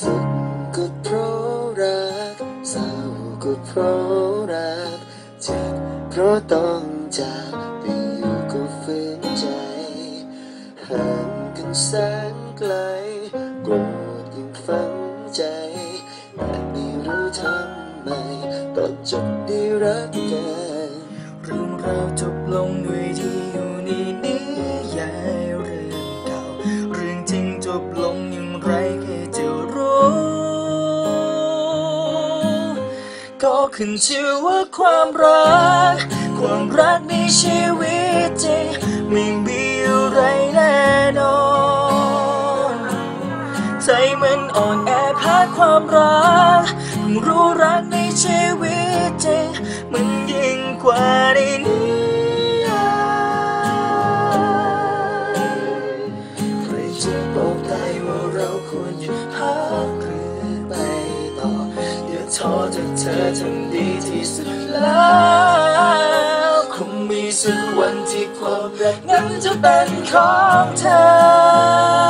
สุขก็เพราะรักเศร้าก็เพราะรักเจ็บเพราะต้องจากไปอยู่ก็ฝืนใจห่างกันแสนไกลโกรธยิ่งฝังใจแต่ไม่รู้ทำไมตอนจบได้รักกันเรื่องราวจบลงด้วยที่อยู่ในนิยายเรื่องเก่าเรื่องจริงจบลงอย่างไรแค่ ขึ้นชื่อว่าความรัก ความรักในชีวิตจริงไม่มีอะไรแน่นอน ใจมันอ่อนแอแพ้ความรักเพิ่งรู้รักในชีวิตจริงมันยิ่งกว่าในนิยายใครจะบอกได้ว่าเราควรหยุดพัก ท้อจากเธอทำดีที่สุดแล้วคงมีสักวันที่ความรักนั้นจะเป็นของเธอ